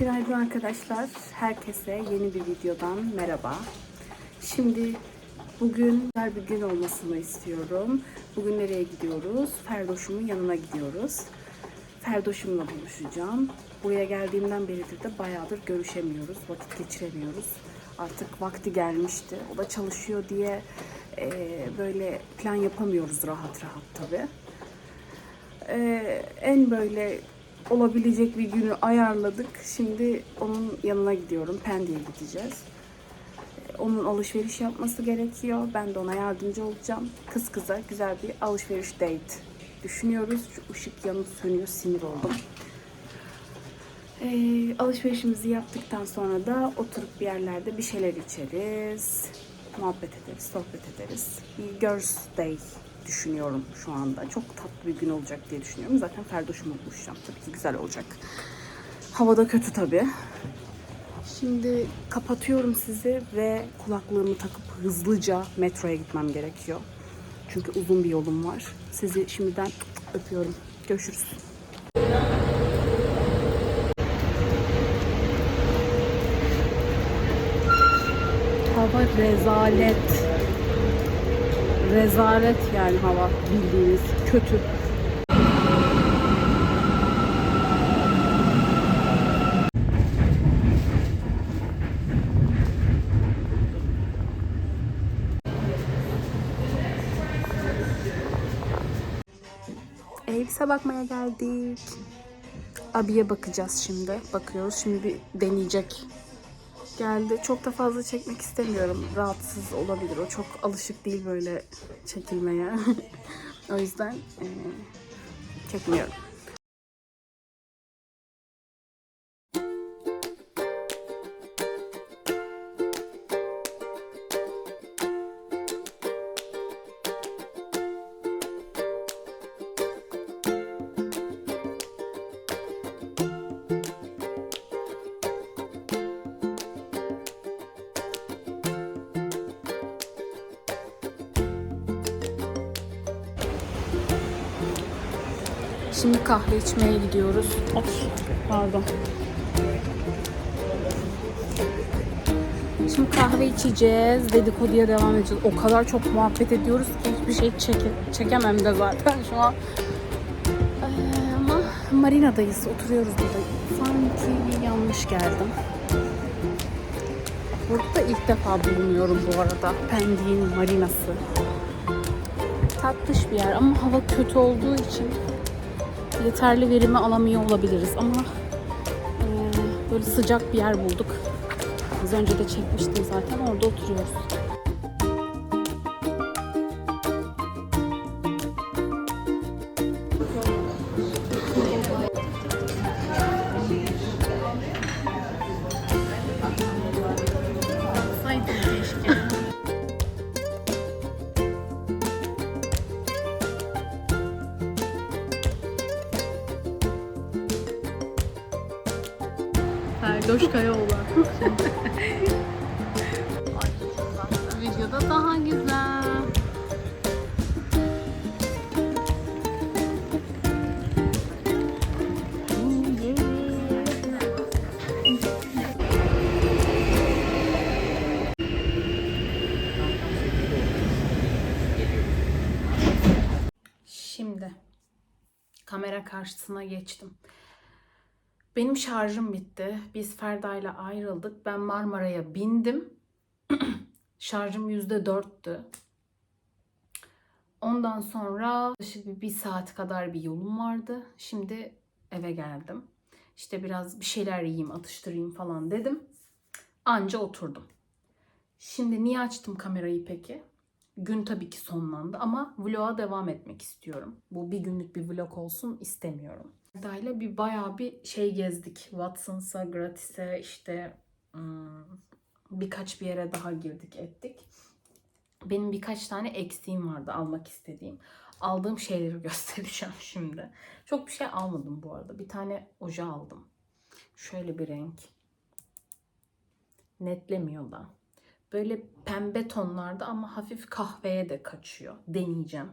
Günaydın arkadaşlar. Herkese yeni bir videodan merhaba. Şimdi bugün güzel bir gün olmasını istiyorum. Bugün nereye gidiyoruz? Ferdoş'umun yanına gidiyoruz. Ferdoş'umla buluşacağım. Buraya geldiğimden beridir de bayağıdır görüşemiyoruz, vakit geçiremiyoruz. Artık vakti gelmişti. O da çalışıyor diye eee, böyle plan yapamıyoruz rahat rahat tabii. Ee, en böyle olabilecek bir günü ayarladık. Şimdi onun yanına gidiyorum. Pendik'e gideceğiz. Onun alışveriş yapması gerekiyor. Ben de ona yardımcı olacağım. Kız kıza güzel bir alışveriş date düşünüyoruz. Şu ışık yanıp sönüyor. Sinir oldum. Ee, alışverişimizi yaptıktan sonra da oturup bir yerlerde bir şeyler içeriz. Muhabbet ederiz, sohbet ederiz. Bir girls day düşünüyorum şu anda. Çok tatlı bir gün olacak diye düşünüyorum. Zaten Ferdoş'umla buluşacağım. Tabii ki güzel olacak. Hava da kötü tabii. Şimdi kapatıyorum sizi ve kulaklığımı takıp hızlıca metroya gitmem gerekiyor. Çünkü uzun bir yolum var. Sizi şimdiden öpüyorum. Görüşürüz. Hava rezalet. Rezalet yani hava bildiğiniz kötü. Elbise bakmaya geldik. Abiye bakacağız şimdi. Bakıyoruz. Şimdi bir deneyecek geldi. Çok da fazla çekmek istemiyorum. Rahatsız olabilir. O çok alışık değil böyle çekilmeye. o yüzden eee, çekmiyorum. Kahve içmeye gidiyoruz. Of, pardon. Şimdi kahve içeceğiz. Dedikoduya devam edeceğiz. O kadar çok muhabbet ediyoruz ki hiçbir şey çeke, çekemem de zaten şu an. Ee, ama marinadayız. Oturuyoruz burada. Sanki yanlış geldim. Burada ilk defa bulunuyorum bu arada. Pendik'in marinası. Tatlış bir yer ama hava kötü olduğu için yeterli verimi alamıyor olabiliriz ama e, böyle sıcak bir yer bulduk. Az önce de çekmiştim zaten orada oturuyoruz. Ferdoş Kayaoğlan. Videoda daha güzel. Şimdi kamera karşısına geçtim. Benim şarjım bitti. Biz Ferda ile ayrıldık. Ben Marmara'ya bindim. Şarjım %4'tü. Ondan sonra bir, bir saat kadar bir yolum vardı. Şimdi eve geldim. İşte biraz bir şeyler yiyeyim, atıştırayım falan dedim. Anca oturdum. Şimdi niye açtım kamerayı peki? Gün tabii ki sonlandı ama vloga devam etmek istiyorum. Bu bir günlük bir vlog olsun istemiyorum. Dayla bir bayağı bir şey gezdik. Watson's'a, Gratis'e işte birkaç bir yere daha girdik ettik. Benim birkaç tane eksiğim vardı almak istediğim. Aldığım şeyleri göstereceğim şimdi. Çok bir şey almadım bu arada. Bir tane oje aldım. Şöyle bir renk. Netlemiyor da. Böyle pembe tonlarda ama hafif kahveye de kaçıyor. Deneyeceğim.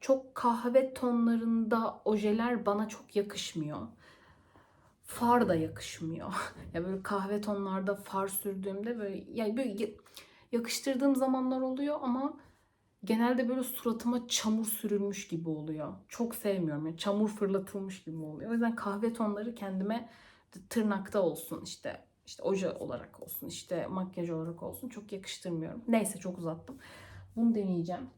Çok kahve tonlarında ojeler bana çok yakışmıyor. Far da yakışmıyor. ya böyle kahve tonlarda far sürdüğümde böyle yani böyle ya- yakıştırdığım zamanlar oluyor ama genelde böyle suratıma çamur sürülmüş gibi oluyor. Çok sevmiyorum. Yani çamur fırlatılmış gibi oluyor. O yüzden kahve tonları kendime tırnakta olsun işte işte oje olarak olsun işte makyaj olarak olsun çok yakıştırmıyorum. Neyse çok uzattım. Bunu deneyeceğim.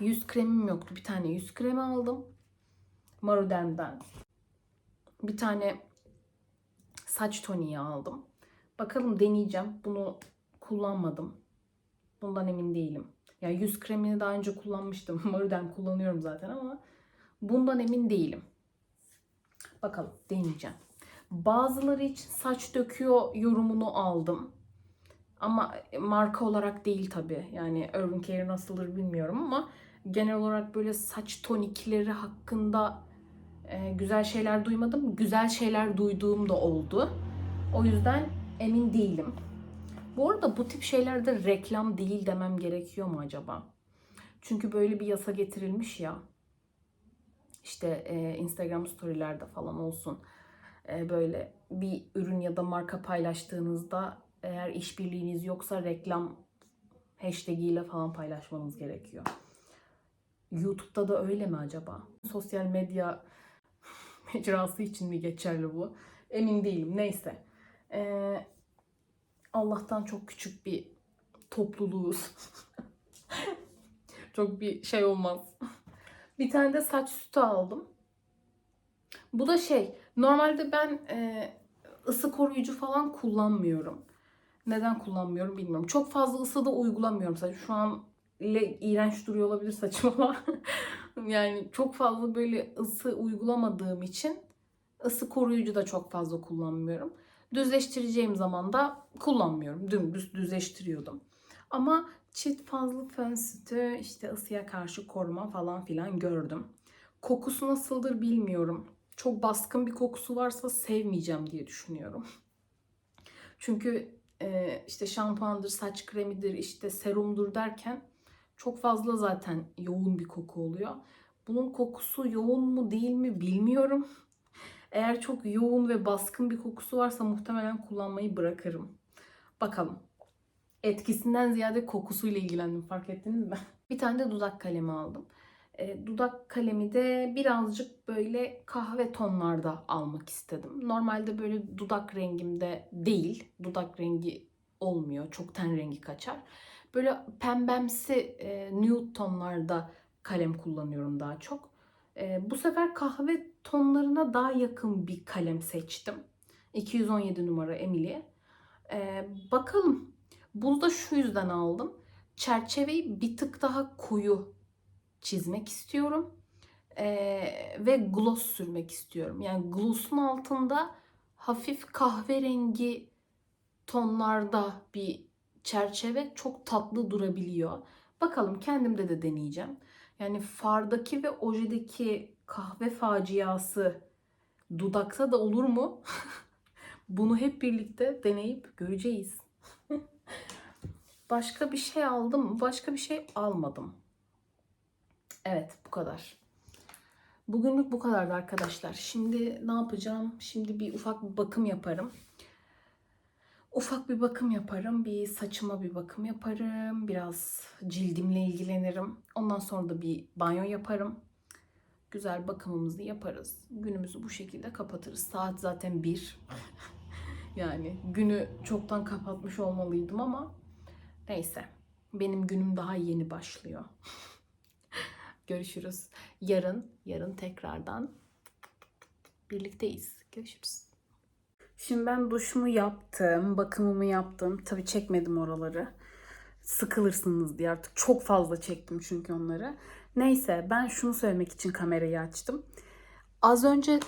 Yüz kremim yoktu. Bir tane yüz kremi aldım. Maruden'den. Bir tane saç toniği aldım. Bakalım deneyeceğim. Bunu kullanmadım. Bundan emin değilim. Ya yüz kremini daha önce kullanmıştım. Maruden kullanıyorum zaten ama bundan emin değilim. Bakalım deneyeceğim. Bazıları için saç döküyor yorumunu aldım. Ama marka olarak değil tabi. Yani Urban Care nasıldır bilmiyorum ama genel olarak böyle saç tonikleri hakkında e, güzel şeyler duymadım. Güzel şeyler duyduğum da oldu. O yüzden emin değilim. Bu arada bu tip şeylerde reklam değil demem gerekiyor mu acaba? Çünkü böyle bir yasa getirilmiş ya. İşte e, Instagram storylerde falan olsun. E, böyle bir ürün ya da marka paylaştığınızda eğer işbirliğiniz yoksa reklam hashtag ile falan paylaşmanız gerekiyor. YouTube'da da öyle mi acaba? Sosyal medya mecrası için mi geçerli bu? Emin değilim. Neyse. Ee, Allah'tan çok küçük bir topluluğuz. çok bir şey olmaz. Bir tane de saç sütü aldım. Bu da şey, normalde ben e, ısı koruyucu falan kullanmıyorum. Neden kullanmıyorum bilmiyorum. Çok fazla ısı da uygulamıyorum saç. Şu an ile iğrenç duruyor olabilir saçım ama yani çok fazla böyle ısı uygulamadığım için ısı koruyucu da çok fazla kullanmıyorum. Düzleştireceğim zaman da kullanmıyorum. Dümdüz düzleştiriyordum. Ama çift fazla fön sütü, işte ısıya karşı koruma falan filan gördüm. Kokusu nasıldır bilmiyorum. Çok baskın bir kokusu varsa sevmeyeceğim diye düşünüyorum. Çünkü işte şampuandır, saç kremidir, işte serumdur derken çok fazla zaten yoğun bir koku oluyor. Bunun kokusu yoğun mu değil mi bilmiyorum. Eğer çok yoğun ve baskın bir kokusu varsa muhtemelen kullanmayı bırakırım. Bakalım. Etkisinden ziyade kokusuyla ilgilendim fark ettiniz mi? Bir tane de dudak kalemi aldım. E, dudak kalemi de birazcık böyle kahve tonlarda almak istedim. Normalde böyle dudak rengimde değil. Dudak rengi olmuyor. Çok ten rengi kaçar. Böyle pembemsi e, nude tonlarda kalem kullanıyorum daha çok. E, bu sefer kahve tonlarına daha yakın bir kalem seçtim. 217 numara Emily. E, bakalım. Bunu da şu yüzden aldım. Çerçeveyi bir tık daha koyu çizmek istiyorum. E, ve gloss sürmek istiyorum. Yani gloss'un altında hafif kahverengi tonlarda bir çerçeve çok tatlı durabiliyor. Bakalım kendimde de deneyeceğim. Yani fardaki ve ojedeki kahve faciası dudakta da olur mu? Bunu hep birlikte deneyip göreceğiz. Başka bir şey aldım? Başka bir şey almadım. Evet bu kadar. Bugünlük bu kadardı arkadaşlar. Şimdi ne yapacağım? Şimdi bir ufak bir bakım yaparım. Ufak bir bakım yaparım. Bir saçıma bir bakım yaparım. Biraz cildimle ilgilenirim. Ondan sonra da bir banyo yaparım. Güzel bakımımızı yaparız. Günümüzü bu şekilde kapatırız. Saat zaten 1. yani günü çoktan kapatmış olmalıydım ama Neyse. Benim günüm daha yeni başlıyor. Görüşürüz. Yarın, yarın tekrardan birlikteyiz. Görüşürüz. Şimdi ben duşumu yaptım, bakımımı yaptım. Tabii çekmedim oraları. Sıkılırsınız diye artık çok fazla çektim çünkü onları. Neyse ben şunu söylemek için kamerayı açtım. Az önce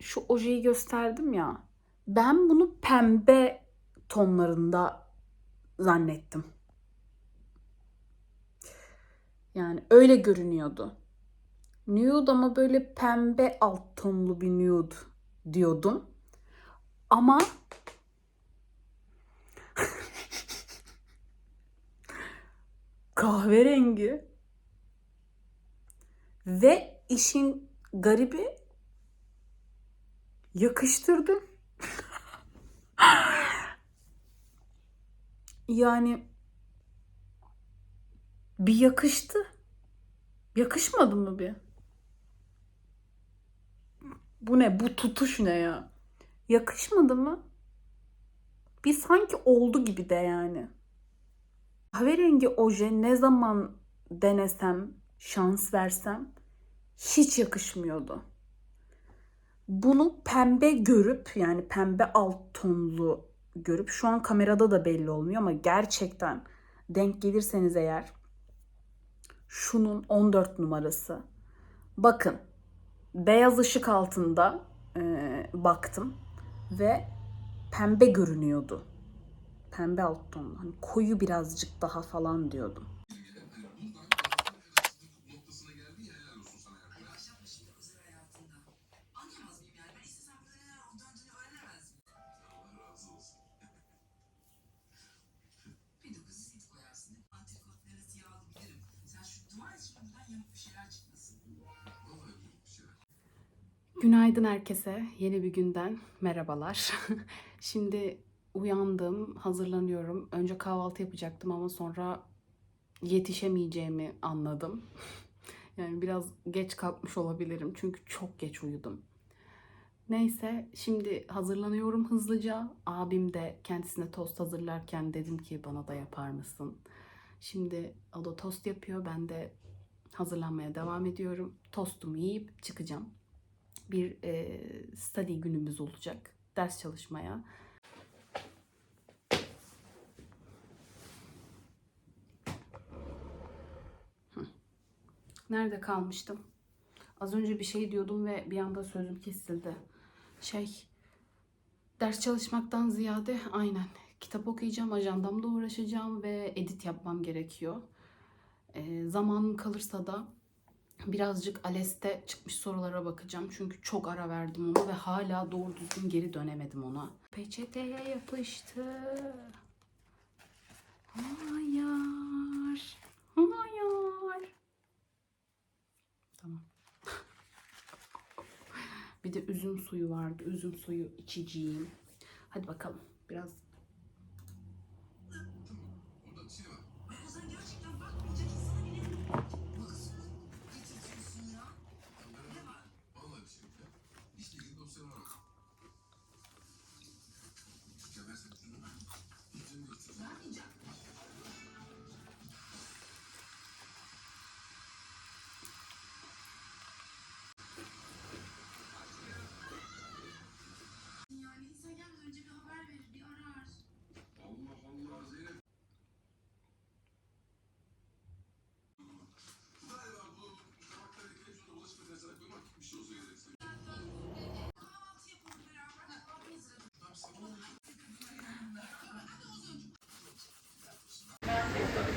şu ojeyi gösterdim ya. Ben bunu pembe tonlarında zannettim. Yani öyle görünüyordu. Nude ama böyle pembe alt tonlu bir nude diyordum. Ama kahverengi ve işin garibi yakıştırdım. yani bir yakıştı. Yakışmadı mı bir? Bu ne? Bu tutuş ne ya? Yakışmadı mı? Bir sanki oldu gibi de yani. Kahverengi oje ne zaman denesem, şans versem hiç yakışmıyordu. Bunu pembe görüp yani pembe alt tonlu görüp şu an kamerada da belli olmuyor ama gerçekten denk gelirseniz eğer şunun 14 numarası. Bakın beyaz ışık altında e, baktım ve pembe görünüyordu. Pembe alt tonlu. Hani koyu birazcık daha falan diyordum. Günaydın herkese. Yeni bir günden merhabalar. Şimdi uyandım, hazırlanıyorum. Önce kahvaltı yapacaktım ama sonra yetişemeyeceğimi anladım. Yani biraz geç kalkmış olabilirim çünkü çok geç uyudum. Neyse şimdi hazırlanıyorum hızlıca. Abim de kendisine tost hazırlarken dedim ki bana da yapar mısın? Şimdi o da tost yapıyor. Ben de hazırlanmaya devam ediyorum. Tostumu yiyip çıkacağım. Bir e, study günümüz olacak. Ders çalışmaya. Nerede kalmıştım? Az önce bir şey diyordum ve bir anda sözüm kesildi. Şey, ders çalışmaktan ziyade aynen kitap okuyacağım, ajandamla uğraşacağım ve edit yapmam gerekiyor. E, zamanım kalırsa da birazcık ALES'te çıkmış sorulara bakacağım. Çünkü çok ara verdim ona ve hala doğru düzgün geri dönemedim ona. Peçeteye yapıştı. Hayır. Hayır. Tamam. Bir de üzüm suyu vardı. Üzüm suyu içeceğim. Hadi bakalım. Biraz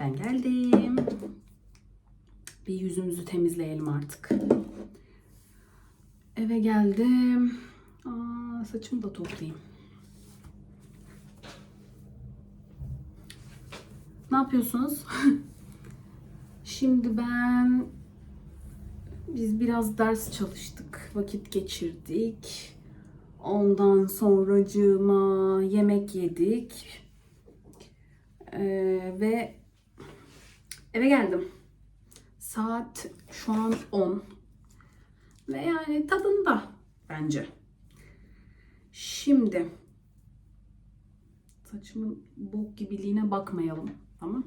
Ben geldim. Bir yüzümüzü temizleyelim artık. Eve geldim. Aa, saçımı da toplayayım. Ne yapıyorsunuz? Şimdi ben biz biraz ders çalıştık, vakit geçirdik. Ondan sonracığıma yemek yedik. Ee, ve eve geldim. Saat şu an 10. Ve yani tadında bence. Şimdi saçımın bok gibiliğine bakmayalım. Tamam.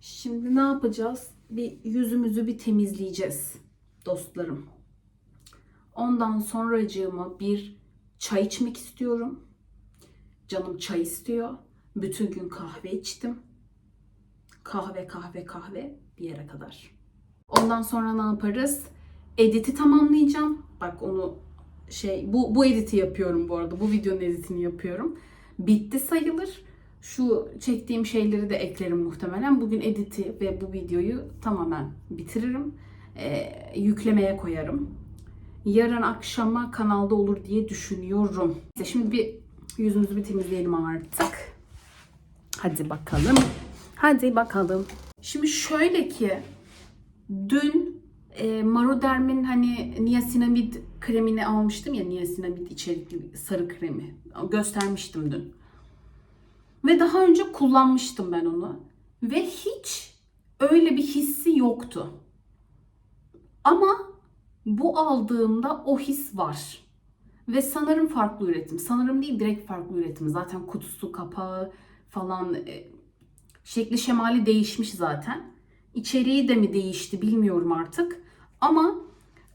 Şimdi ne yapacağız? Bir yüzümüzü bir temizleyeceğiz dostlarım. Ondan sonracığıma bir çay içmek istiyorum. Canım çay istiyor. Bütün gün kahve içtim. Kahve kahve kahve bir yere kadar. Ondan sonra ne yaparız? Editi tamamlayacağım. Bak onu şey bu bu editi yapıyorum bu arada. Bu videonun editini yapıyorum. Bitti sayılır. Şu çektiğim şeyleri de eklerim muhtemelen. Bugün editi ve bu videoyu tamamen bitiririm. Ee, yüklemeye koyarım. Yarın akşama kanalda olur diye düşünüyorum. Şimdi bir yüzümüzü bir temizleyelim artık. Hadi bakalım. Hadi bakalım. Şimdi şöyle ki dün e, Maroderm'in hani niasinamid kremini almıştım ya niasinamid içerikli sarı kremi. Göstermiştim dün. Ve daha önce kullanmıştım ben onu. Ve hiç öyle bir hissi yoktu. Ama bu aldığımda o his var. Ve sanırım farklı üretim. Sanırım değil direkt farklı üretim. Zaten kutusu, kapağı falan e, şekli şemali değişmiş zaten. İçeriği de mi değişti bilmiyorum artık. Ama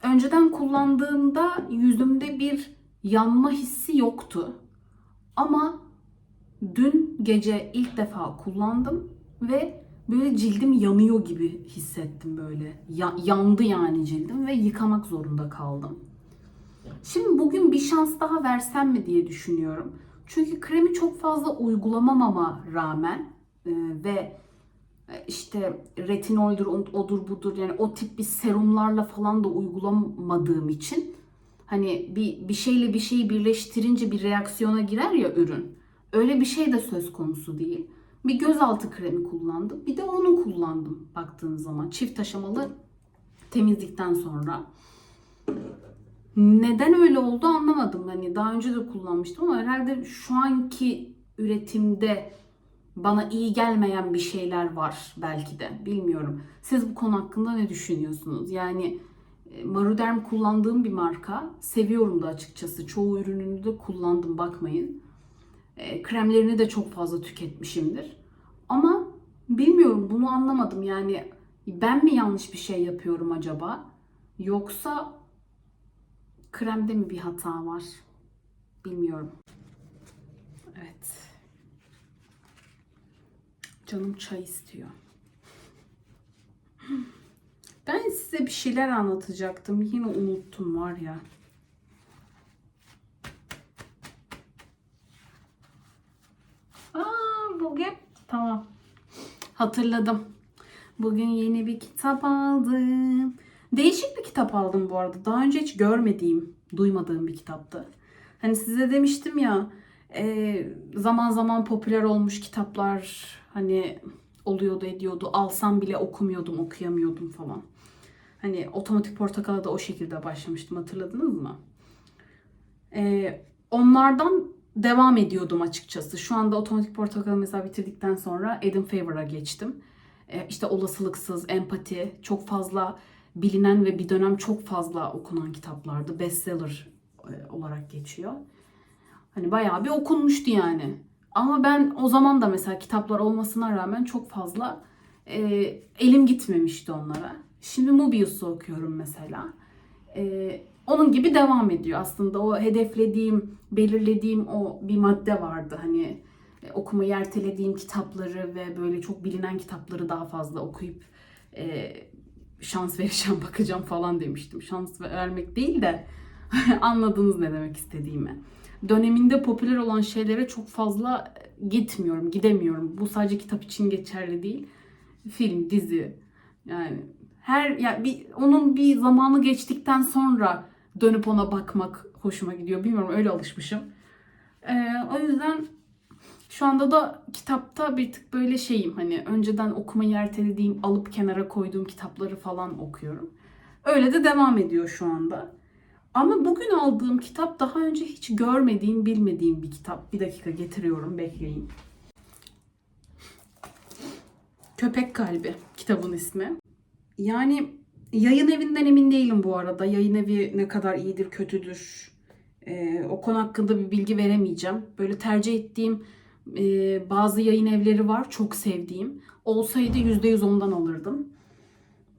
önceden kullandığımda yüzümde bir yanma hissi yoktu. Ama dün gece ilk defa kullandım ve böyle cildim yanıyor gibi hissettim böyle. Ya- yandı yani cildim ve yıkamak zorunda kaldım. Şimdi bugün bir şans daha versem mi diye düşünüyorum. Çünkü kremi çok fazla uygulamamama rağmen e, ve e, işte retinoldür, odur budur yani o tip bir serumlarla falan da uygulamadığım için hani bir, bir şeyle bir şeyi birleştirince bir reaksiyona girer ya ürün. Öyle bir şey de söz konusu değil. Bir gözaltı kremi kullandım. Bir de onu kullandım baktığın zaman. Çift aşamalı temizlikten sonra. Neden öyle oldu anlamadım. Hani daha önce de kullanmıştım ama herhalde şu anki üretimde bana iyi gelmeyen bir şeyler var belki de. Bilmiyorum. Siz bu konu hakkında ne düşünüyorsunuz? Yani e, Maruderm kullandığım bir marka. Seviyorum da açıkçası. Çoğu ürününü de kullandım bakmayın. E, kremlerini de çok fazla tüketmişimdir. Ama bilmiyorum bunu anlamadım. Yani ben mi yanlış bir şey yapıyorum acaba? Yoksa kremde mi bir hata var? Bilmiyorum. Evet. Canım çay istiyor. Ben size bir şeyler anlatacaktım. Yine unuttum var ya. Bugün tamam. Hatırladım. Bugün yeni bir kitap aldım. Değişik bir kitap aldım bu arada. Daha önce hiç görmediğim, duymadığım bir kitaptı. Hani size demiştim ya e, zaman zaman popüler olmuş kitaplar hani oluyordu ediyordu. Alsam bile okumuyordum, okuyamıyordum falan. Hani Otomatik Portakal'a da o şekilde başlamıştım hatırladınız mı? E, onlardan devam ediyordum açıkçası. Şu anda Otomatik Portakal'ı mesela bitirdikten sonra Adam Favor'a geçtim. E, işte olasılıksız, empati, çok fazla bilinen ve bir dönem çok fazla okunan kitaplardı. Bestseller e, olarak geçiyor. Hani bayağı bir okunmuştu yani. Ama ben o zaman da mesela kitaplar olmasına rağmen çok fazla e, elim gitmemişti onlara. Şimdi Mobius'u okuyorum mesela. E, onun gibi devam ediyor. Aslında o hedeflediğim, belirlediğim o bir madde vardı. Hani e, okumayı ertelediğim kitapları ve böyle çok bilinen kitapları daha fazla okuyup e, şans vereceğim, bakacağım falan demiştim. Şans vermek değil de anladınız ne demek istediğimi. döneminde popüler olan şeylere çok fazla gitmiyorum, gidemiyorum. Bu sadece kitap için geçerli değil. Film, dizi yani her ya bir onun bir zamanı geçtikten sonra dönüp ona bakmak hoşuma gidiyor. Bilmiyorum öyle alışmışım. Ee, o yüzden şu anda da kitapta bir tık böyle şeyim hani önceden okumayı ertelediğim alıp kenara koyduğum kitapları falan okuyorum. Öyle de devam ediyor şu anda. Ama bugün aldığım kitap daha önce hiç görmediğim, bilmediğim bir kitap. Bir dakika getiriyorum, bekleyin. Köpek Kalbi kitabın ismi. Yani yayın evinden emin değilim bu arada. Yayın evi ne kadar iyidir, kötüdür. Ee, o konu hakkında bir bilgi veremeyeceğim. Böyle tercih ettiğim e, bazı yayın evleri var. Çok sevdiğim. Olsaydı %100 ondan alırdım.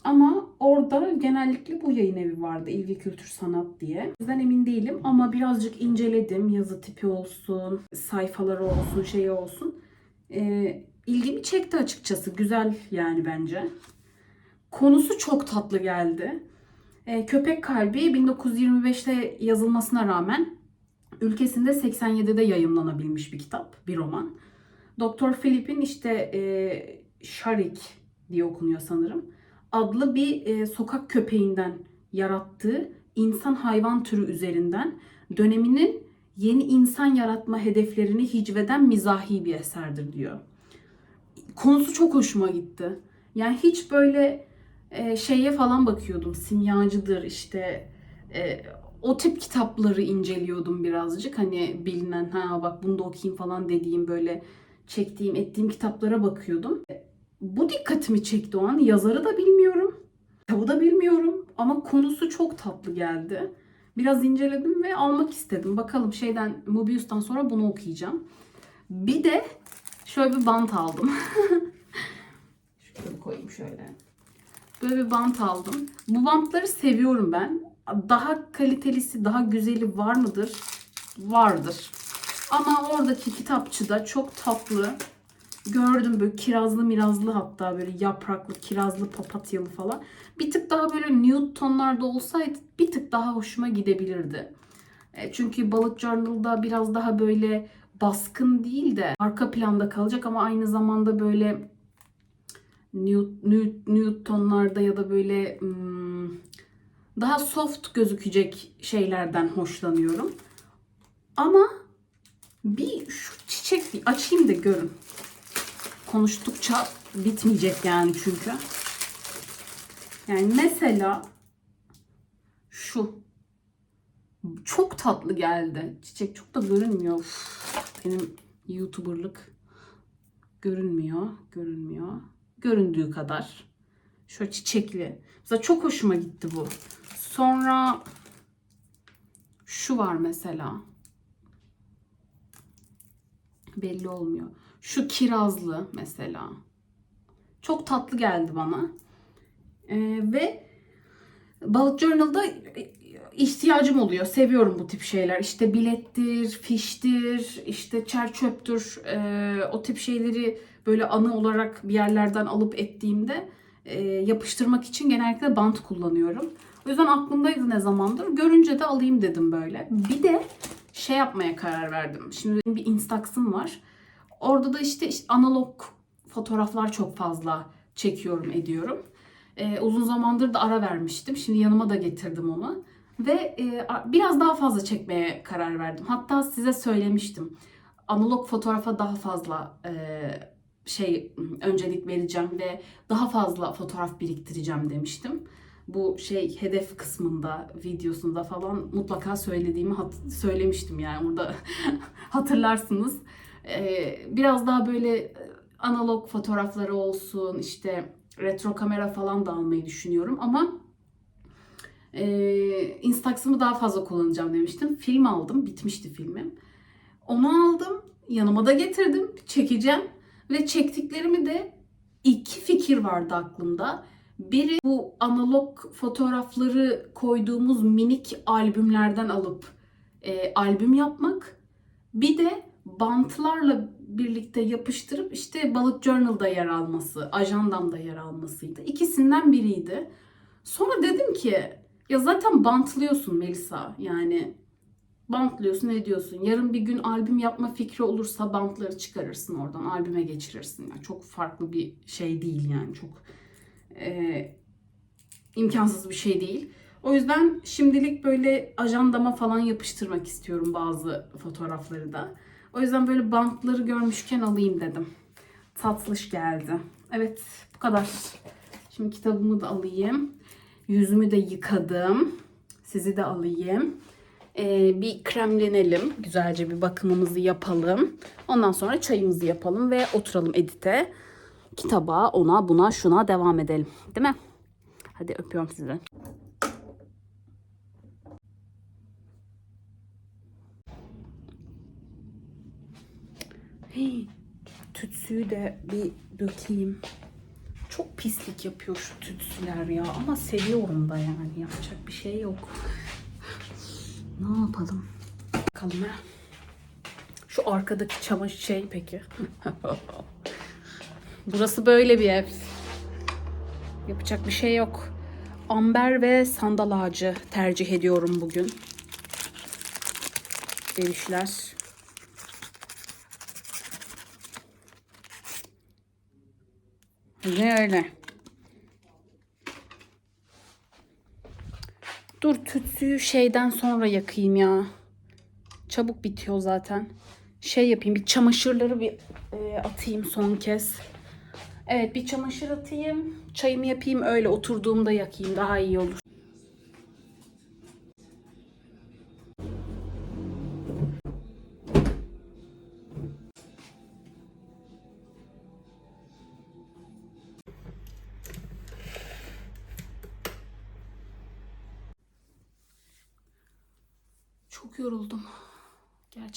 Ama orada genellikle bu yayın evi vardı. İlgi Kültür Sanat diye. O yüzden emin değilim ama birazcık inceledim. Yazı tipi olsun, sayfaları olsun, şey olsun. Ee, ilgimi çekti açıkçası. Güzel yani bence. Konusu çok tatlı geldi. Ee, Köpek Kalbi 1925'te yazılmasına rağmen ülkesinde 87'de yayımlanabilmiş bir kitap, bir roman. Doktor Philip'in işte e, Sharik diye okunuyor sanırım adlı bir e, sokak köpeğinden yarattığı insan hayvan türü üzerinden döneminin yeni insan yaratma hedeflerini hicveden mizahi bir eserdir diyor. Konusu çok hoşuma gitti. Yani hiç böyle e, şeye falan bakıyordum. Simyacıdır işte e, o tip kitapları inceliyordum birazcık. Hani bilinen ha bak bunu da okuyayım falan dediğim böyle çektiğim ettiğim kitaplara bakıyordum. Bu dikkatimi çekti o an. Yazarı da bilmiyorum. Kitabı da bilmiyorum. Ama konusu çok tatlı geldi. Biraz inceledim ve almak istedim. Bakalım şeyden Mobius'tan sonra bunu okuyacağım. Bir de şöyle bir bant aldım. Şöyle koyayım şöyle. Böyle bir bant aldım. Bu bantları seviyorum ben. Daha kalitelisi, daha güzeli var mıdır? Vardır. Ama oradaki kitapçıda çok tatlı gördüm böyle kirazlı mirazlı hatta böyle yapraklı, kirazlı, papatyalı falan. Bir tık daha böyle nude tonlarda olsaydı bir tık daha hoşuma gidebilirdi. E, çünkü Balık Journal'da biraz daha böyle baskın değil de arka planda kalacak ama aynı zamanda böyle nude, nude, nude tonlarda ya da böyle hmm, daha soft gözükecek şeylerden hoşlanıyorum. Ama bir şu çiçek bir açayım da görün konuştukça bitmeyecek yani çünkü. Yani mesela şu çok tatlı geldi. Çiçek çok da görünmüyor. Uf, benim YouTuber'lık görünmüyor, görünmüyor. Göründüğü kadar. Şöyle çiçekli. Mesela çok hoşuma gitti bu. Sonra şu var mesela. Belli olmuyor. Şu kirazlı mesela. Çok tatlı geldi bana. Ee, ve Balık Journal'da ihtiyacım oluyor. Seviyorum bu tip şeyler. İşte bilettir, fiştir, işte çer çöptür. Ee, o tip şeyleri böyle anı olarak bir yerlerden alıp ettiğimde e, yapıştırmak için genellikle bant kullanıyorum. O yüzden aklımdaydı ne zamandır. Görünce de alayım dedim böyle. Bir de şey yapmaya karar verdim. Şimdi benim bir Instax'ım var. Orada da işte, işte analog fotoğraflar çok fazla çekiyorum, ediyorum. Ee, uzun zamandır da ara vermiştim. Şimdi yanıma da getirdim onu. Ve e, biraz daha fazla çekmeye karar verdim. Hatta size söylemiştim. Analog fotoğrafa daha fazla e, şey öncelik vereceğim ve daha fazla fotoğraf biriktireceğim demiştim. Bu şey hedef kısmında, videosunda falan mutlaka söylediğimi hat- söylemiştim yani burada hatırlarsınız. Ee, biraz daha böyle analog fotoğrafları olsun, işte retro kamera falan da almayı düşünüyorum ama e, Instax'ımı daha fazla kullanacağım demiştim. Film aldım, bitmişti filmim. Onu aldım, yanıma da getirdim, çekeceğim ve çektiklerimi de iki fikir vardı aklımda. Biri bu analog fotoğrafları koyduğumuz minik albümlerden alıp e, albüm yapmak. Bir de bantlarla birlikte yapıştırıp işte Balık Journal'da yer alması, ajandamda yer almasıydı. İkisinden biriydi. Sonra dedim ki ya zaten bantlıyorsun Melisa yani bantlıyorsun ediyorsun. Yarın bir gün albüm yapma fikri olursa bantları çıkarırsın oradan. Albüme geçirirsin. Yani çok farklı bir şey değil yani. Çok e, imkansız bir şey değil. O yüzden şimdilik böyle ajandama falan yapıştırmak istiyorum bazı fotoğrafları da. O yüzden böyle bantları görmüşken alayım dedim. Tatlış geldi. Evet bu kadar. Şimdi kitabımı da alayım. Yüzümü de yıkadım. Sizi de alayım. Ee, bir kremlenelim. Güzelce bir bakımımızı yapalım. Ondan sonra çayımızı yapalım ve oturalım edite. Kitaba, ona, buna, şuna devam edelim. Değil mi? Hadi öpüyorum sizi. Hey, tütsüyü de bir dökeyim. Çok pislik yapıyor şu tütsüler ya ama seviyorum da yani yapacak bir şey yok. Ne yapalım? Bakalım ha. Şu arkadaki çamaşır şey peki. Burası böyle bir ev. Yapacak bir şey yok. Amber ve sandal ağacı tercih ediyorum bugün. Bebişler. Ne öyle? Dur tütsüyü şeyden sonra yakayım ya. Çabuk bitiyor zaten. Şey yapayım bir çamaşırları bir e, atayım son kez. Evet bir çamaşır atayım. Çayımı yapayım öyle oturduğumda yakayım daha iyi olur.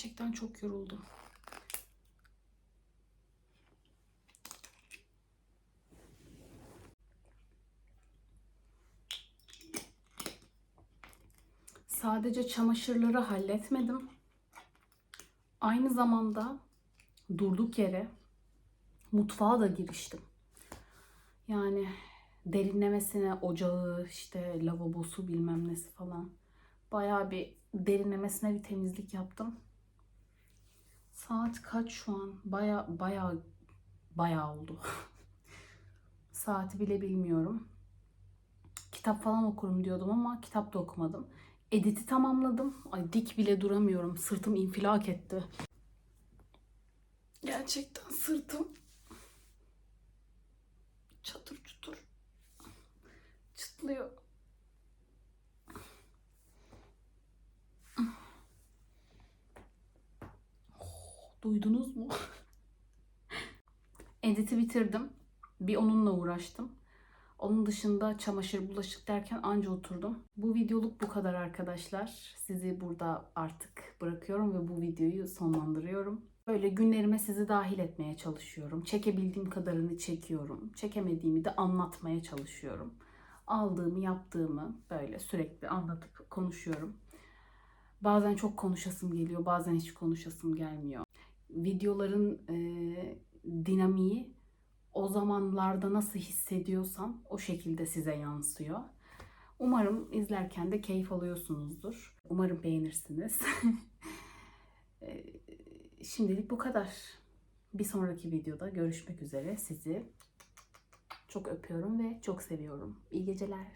Gerçekten çok yoruldum. Sadece çamaşırları halletmedim. Aynı zamanda durduk yere mutfağa da giriştim. Yani derinlemesine ocağı, işte lavabosu bilmem nesi falan. Bayağı bir derinlemesine bir temizlik yaptım. Saat kaç şu an? Baya baya baya oldu. Saati bile bilmiyorum. Kitap falan okurum diyordum ama kitap da okumadım. Editi tamamladım. Ay dik bile duramıyorum. Sırtım infilak etti. Gerçekten sırtım çatır çutur çıtlıyor. Duydunuz mu? Edit'i bitirdim. Bir onunla uğraştım. Onun dışında çamaşır, bulaşık derken anca oturdum. Bu videoluk bu kadar arkadaşlar. Sizi burada artık bırakıyorum ve bu videoyu sonlandırıyorum. Böyle günlerime sizi dahil etmeye çalışıyorum. Çekebildiğim kadarını çekiyorum. Çekemediğimi de anlatmaya çalışıyorum. Aldığımı, yaptığımı böyle sürekli anlatıp konuşuyorum. Bazen çok konuşasım geliyor, bazen hiç konuşasım gelmiyor videoların e, dinamiği o zamanlarda nasıl hissediyorsam o şekilde size yansıyor. Umarım izlerken de keyif alıyorsunuzdur. Umarım beğenirsiniz. E, Şimdilik bu kadar. Bir sonraki videoda görüşmek üzere. Sizi çok öpüyorum ve çok seviyorum. İyi geceler.